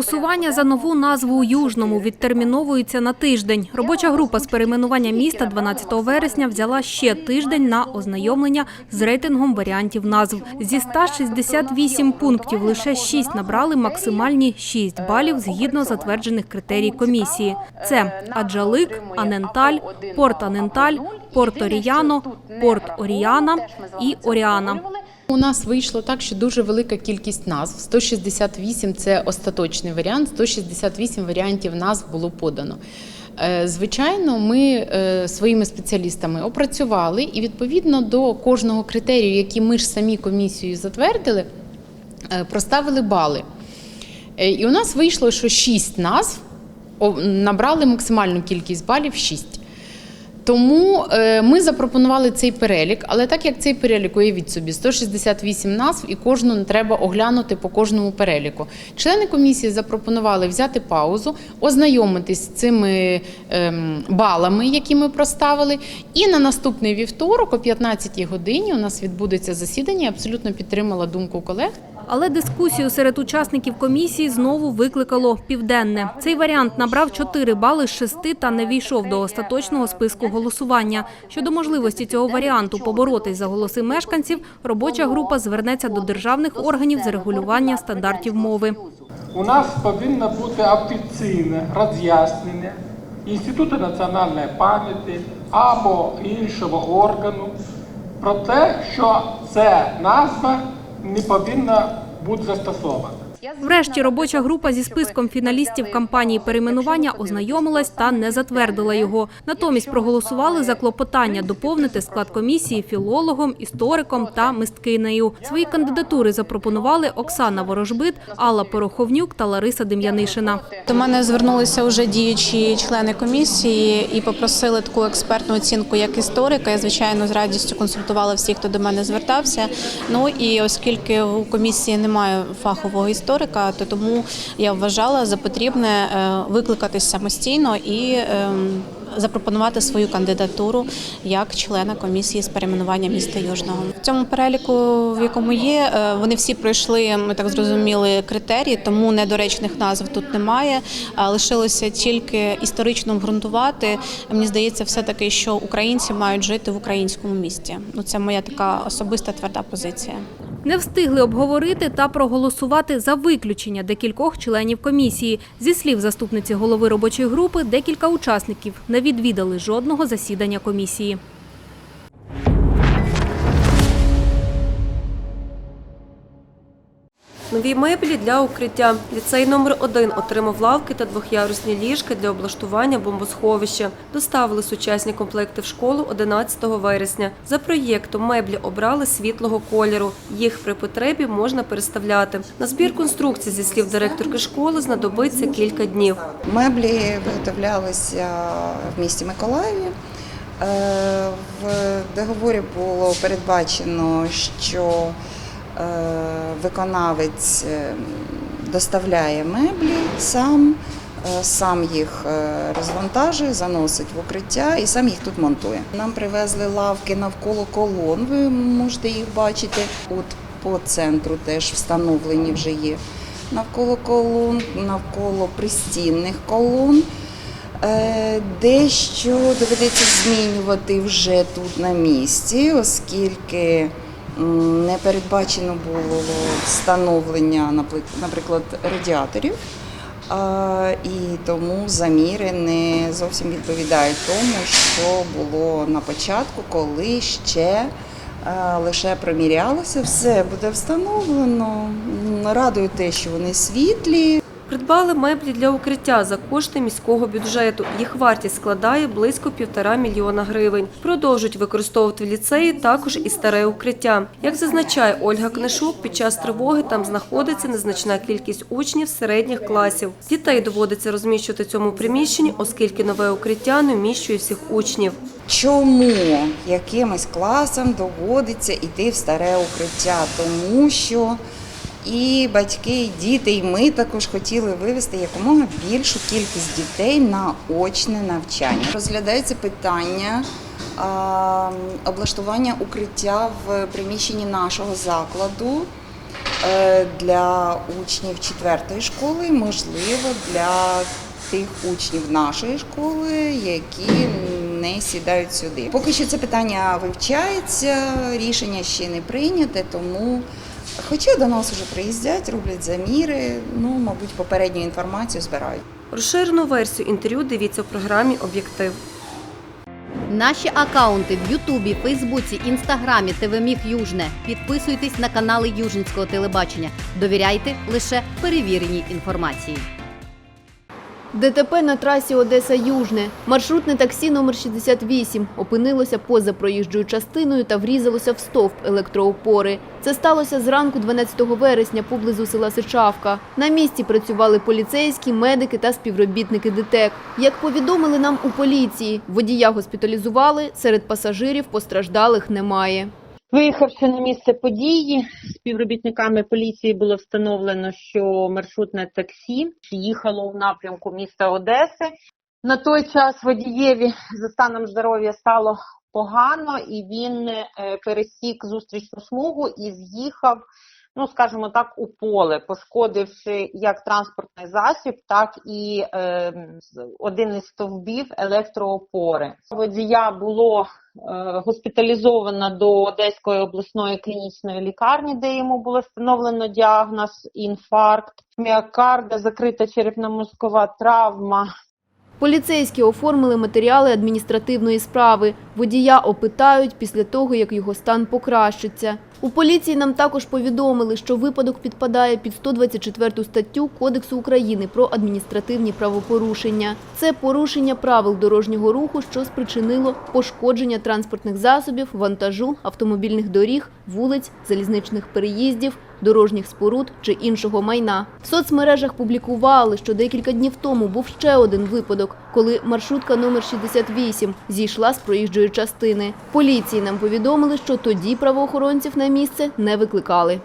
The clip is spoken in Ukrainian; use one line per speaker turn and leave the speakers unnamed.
Голосування за нову назву у Южному відтерміновується на тиждень. Робоча група з перейменування міста 12 вересня взяла ще тиждень на ознайомлення з рейтингом варіантів назв. Зі 168 пунктів лише 6 набрали максимальні 6 балів згідно затверджених критерій комісії. Це Аджалик, Аненталь, Порт Аненталь, Порт Оріяно, Порт Оріана і Оріана.
У нас вийшло так, що дуже велика кількість назв. 168 – це остаточний варіант, 168 варіантів назв було подано. Е, Звичайно, ми е, своїми спеціалістами опрацювали і відповідно до кожного критерію, який ми ж самі комісією затвердили, е, проставили бали. І у нас вийшло, що 6 назв набрали максимальну кількість балів 6. Тому е, ми запропонували цей перелік, але так як цей перелік, уявіть собі, 168 назв і кожну треба оглянути по кожному переліку. Члени комісії запропонували взяти паузу, ознайомитись з цими ем, балами, які ми проставили. І на наступний вівторок, о 15 годині, у нас відбудеться засідання. Я абсолютно підтримала думку колег.
Але дискусію серед учасників комісії знову викликало південне. Цей варіант набрав 4 бали з 6 та не війшов до остаточного списку голосування. Щодо можливості цього варіанту поборотись за голоси мешканців, робоча група звернеться до державних органів з регулювання стандартів мови.
У нас повинно бути офіційне роз'яснення Інституту національної пам'яті або іншого органу про те, що ця назва не повинна бути застосована.
Врешті робоча група зі списком фіналістів кампанії перейменування ознайомилась та не затвердила його. Натомість проголосували за клопотання доповнити склад комісії філологом, істориком та мисткинею. Свої кандидатури запропонували Оксана Ворожбит, Алла Пороховнюк та Лариса Дем'янишина.
До мене звернулися вже діючі члени комісії і попросили таку експертну оцінку як історика. Я звичайно з радістю консультувала всіх, хто до мене звертався. Ну і оскільки у комісії немає фахового історика, то тому я вважала за потрібне е, викликатись самостійно і ем, запропонувати свою кандидатуру як члена комісії з перейменування міста Южного. В цьому переліку, в якому є, е, вони всі пройшли, ми так зрозуміли, критерії, тому недоречних назв тут немає. Лишилося тільки історично обґрунтувати. Мені здається, все таки, що українці мають жити в українському місті. Ну це моя така особиста тверда позиція.
Не встигли обговорити та проголосувати за виключення декількох членів комісії. Зі слів заступниці голови робочої групи, декілька учасників не відвідали жодного засідання комісії.
Нові меблі для укриття. Ліцей номер 1 отримав лавки та двох'ярусні ліжки для облаштування бомбосховища. Доставили сучасні комплекти в школу 11 вересня. За проєктом меблі обрали світлого кольору. Їх при потребі можна переставляти. На збір конструкцій, зі слів директорки школи, знадобиться кілька днів.
Меблі виготовлялися в місті Миколаєві. Е, В договорі було передбачено, що виконавець е, доставляє меблі сам, е, сам їх е, розвантажує, заносить в укриття і сам їх тут монтує. Нам привезли лавки навколо колон, ви можете їх бачити. От по центру теж встановлені вже є навколо колон, навколо пристінних колон. Е, Дещо доведеться змінювати вже тут на місці, оскільки не передбачено було встановлення, наприклад, радіаторів. І тому заміри не зовсім відповідають тому, що було на початку, коли ще лише промірялося, все буде встановлено. М, Радує те, що вони світлі,
Придбали меблі для укриття за кошти міського бюджету. Їх вартість складає близько півтора мільйона гривень. Продовжують використовувати в ліцеї також і старе укриття. Як зазначає Ольга Книшук, під час тривоги там знаходиться незначна кількість учнів середніх класів. Дітей доводиться розміщувати цьому приміщенні, оскільки нове укриття не вміщує всіх учнів.
Чому якимось класам доводиться йти в старе укриття? Тому що і батьки, і діти, і ми також хотіли вивести якомога більшу кількість дітей на очне навчання. Розглядається питання облаштування укриття в приміщенні нашого закладу. е, для учнів четвертої школи, можливо, для тих учнів нашої школи, які не сідають сюди. Поки що це питання вивчається, рішення ще не прийняте, тому. Хоча до нас вже приїздять, роблять заміри, ну, мабуть, попередню інформацію збирають.
Розширену версію інтерв'ю дивіться в програмі Об'єктив.
Наші акаунти в Ютубі, Фейсбуці, Інстаграмі, ТВ Міг Южне. Підписуйтесь на канали Южницького телебачення. Довіряйте лише перевіреній інформації.
ДТП на трасі Одеса-Южне. Маршрутне таксі номер 68 опинилося поза проїжджою частиною та врізалося в стовп електроопори. Це сталося зранку 12 вересня поблизу села Сичавка. На місці працювали поліцейські, медики та співробітники ДТЕК. Як повідомили нам у поліції, водія госпіталізували, серед пасажирів постраждалих немає.
Виїхавши на місце події, співробітниками поліції було встановлено, що маршрутне таксі їхало в напрямку міста Одеси. На той час водієві за станом здоров'я стало погано, і він е, пересік зустрічну смугу і з'їхав, ну скажімо так, у поле, пошкодивши як транспортний засіб, так і е, один із стовбів електроопори. Водія було е, госпіталізовано до Одеської обласної клінічної лікарні, де йому було встановлено діагноз інфаркт, міокарда, закрита черепно-мозкова травма,
Поліцейські оформили матеріали адміністративної справи. Водія опитають після того, як його стан покращиться. У поліції нам також повідомили, що випадок підпадає під 124 статтю Кодексу України про адміністративні правопорушення. Це порушення правил дорожнього руху, що спричинило пошкодження транспортних засобів, вантажу, автомобільних доріг, вулиць, залізничних переїздів, дорожніх споруд чи іншого майна. В соцмережах публікували, що декілька днів тому був ще один випадок, коли маршрутка номер 68 зійшла з проїжджої частини. Поліції нам повідомили, що тоді правоохоронців на місце не викликали.